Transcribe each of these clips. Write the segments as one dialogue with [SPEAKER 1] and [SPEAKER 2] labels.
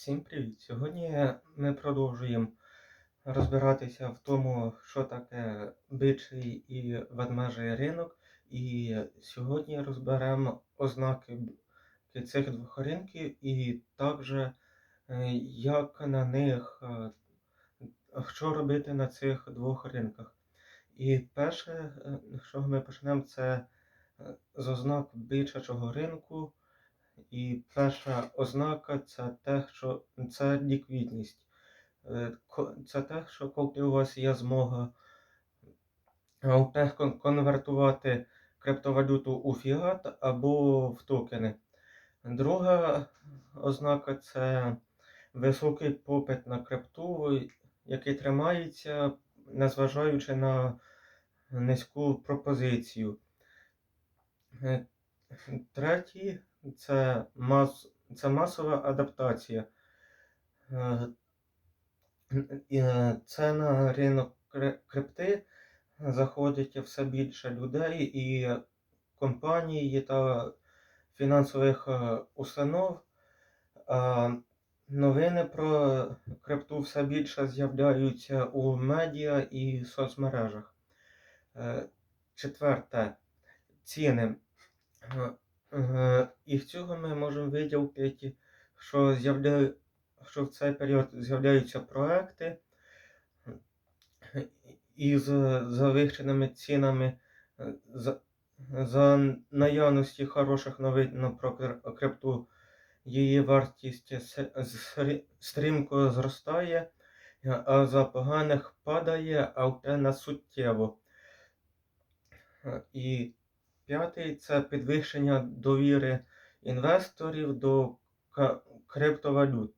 [SPEAKER 1] Всім привіт! Сьогодні ми продовжуємо розбиратися в тому, що таке бичий і ведмежий ринок. І сьогодні розберемо ознаки цих двох ринків і також е, як на них, е, що робити на цих двох ринках. І перше, е, що ми почнемо, це е, з ознак бичачого ринку. І перша ознака це те, що це ліквідність. Е, Це те, що коли у вас є змога конвертувати криптовалюту у фіат або в токени. Друга ознака це високий попит на крипту, який тримається, незважаючи на низьку пропозицію. Е, Третій це, мас, це масова адаптація. Е, е, Це на ринок крипти заходить все більше людей і компаній та фінансових е, установ. Новини про крипту все більше з'являються у медіа і соцмережах. Е, Четверте ціни. Е, І з цього ми можемо виділити, що, з'явля... що в цей період з'являються проекти із завищеними цінами за, за наявності хороших новин про крипту. Її вартість стрімко зростає, а за поганих падає, а те на суттєво. Е, І п'ятий це підвищення довіри інвесторів до криптовалют.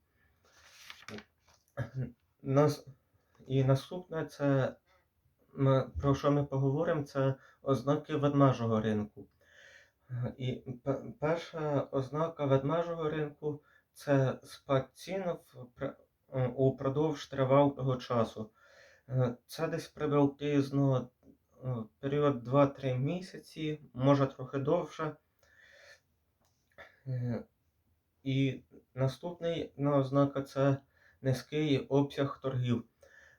[SPEAKER 1] І наступне це про що ми поговоримо, це ознаки ведмежого ринку. І перша ознака ведмежого ринку це спад цін упродовж тривалого часу. Е, Це десь приблизно період 2-3 місяці, може трохи довше. Е, І наступний на ознака це низький обсяг торгів.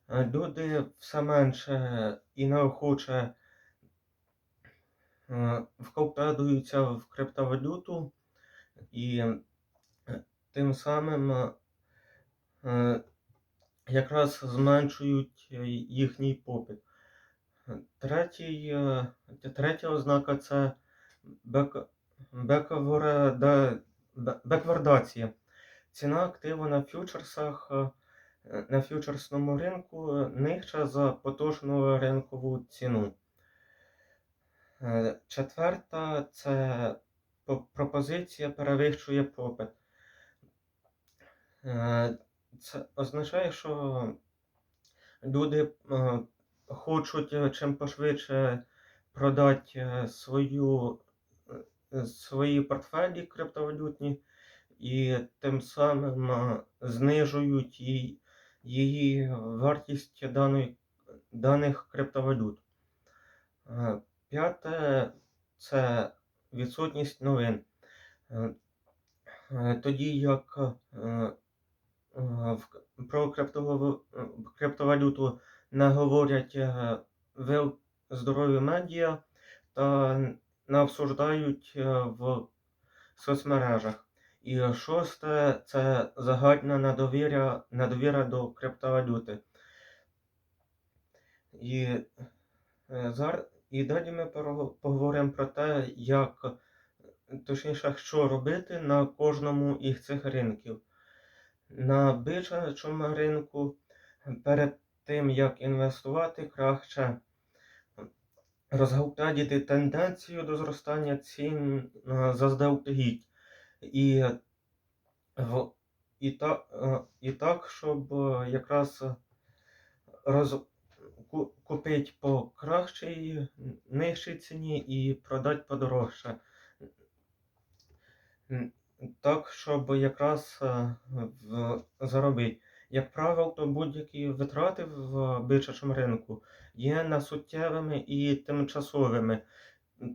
[SPEAKER 1] Е, Люди все менше і неохоче е, вкладаються в криптовалюту і е, тим самим е, е, якраз зменшують е, їхній попит. Третій, е, третя ознака це бек, бековреда- беквардація. Ціна активу на фьючерсах е, на фьючерсному ринку нижча за потужну ринкову ціну. Е, Четверта це пропозиція перевищує попит. Це означає, що люди хочуть е, чим пошвидше продати е, свою, е, свої портфелі криптовалютні і тим самим знижують її, вартість даної, даних криптовалют. П'яте це відсутність новин. Тоді як про криптовалюту не говорять е, в здорові медіа та не обсуждають е, в соцмережах. І шосте це загальна недовіра, недовіра до криптовалюти. І, е, зар... і далі ми поговоримо про те, як, точніше, що робити на кожному із цих ринків. На бичачому ринку перед тим, як інвестувати, краще розглядати тенденцію до зростання цін е, заздалегідь. І, і, та, е, і так, щоб е, якраз роз, купити по кращій, нижчій ціні і продати подорожче. Так, щоб якраз заробити. Як правило, будь-які витрати в бичачому ринку є несуттєвими і тимчасовими.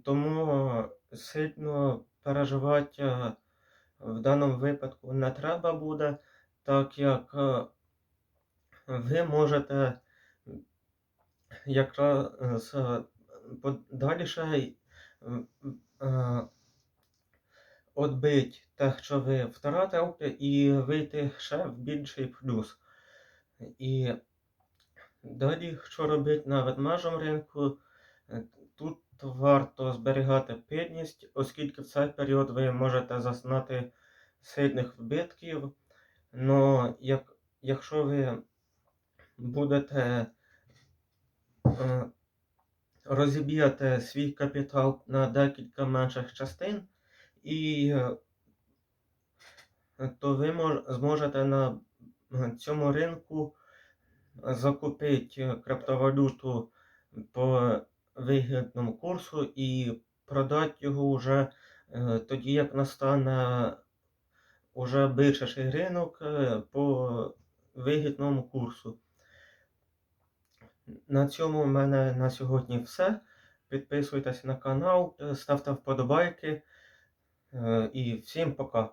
[SPEAKER 1] Тому сильно переживати е, в даному випадку не треба буде, так як е, ви можете якраз е, подальше відбити те, що ви втратили, і вийти ще в більший плюс. І далі, що робити на ведмежому ринку, е, тут варто зберігати пильність, оскільки в цей період ви можете зазнати сильних вбитків. Но як, якщо ви будете е, розіб'єте свій капітал на декілька менших частин, і е, то ви зможете на е, цьому ринку закупити криптовалюту по вигідному курсу і продати його вже е, тоді, як настане уже більший ринок по вигідному курсу. На цьому в мене на сьогодні все. Підписуйтесь на канал, ставте вподобайки і всім пока.